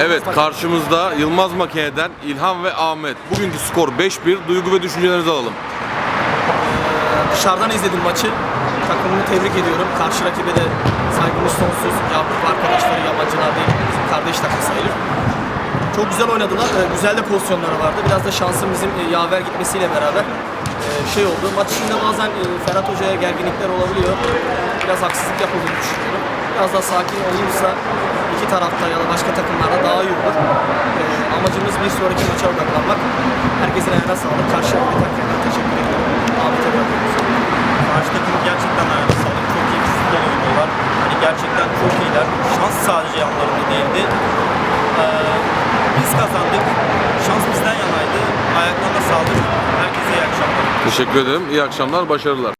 Evet karşımızda Yılmaz Makine'den İlhan ve Ahmet. Bugünkü skor 5-1. Duygu ve düşüncelerinizi alalım. Dışarıdan izledim maçı. Takımımı tebrik ediyorum. Karşı rakibe de saygımız sonsuz. Yakup arkadaşları yabancılar değil. Bizim kardeş takım sayılır. Çok güzel oynadılar. Ee, Güzel de pozisyonları vardı. Biraz da şansın bizim e, yaver gitmesiyle beraber e, şey oldu. Maç içinde bazen e, Ferhat Hoca'ya gerginlikler olabiliyor. Biraz haksızlık yapıldığını düşünüyorum. Biraz daha sakin olursa iki tarafta ya da başka takımlarda daha iyi olur. E, Amacımız bir sonraki maça odaklanmak. Herkesin ayağına sağlık. Karşı rakibe tekrar teşekkür ediyorum. Ahmet'e bırakıyorum. Karşı takım gerçekten ayağına sağlık. Çok iyi bir futbol oynuyorlar. Hani gerçekten çok iyiler. Şans sadece yanlarında değildi. Ee, biz kazandık. Şans bizden yanaydı. Ayaklarına sağlık. Herkese iyi akşamlar. Teşekkür ederim. İyi akşamlar, başarılar.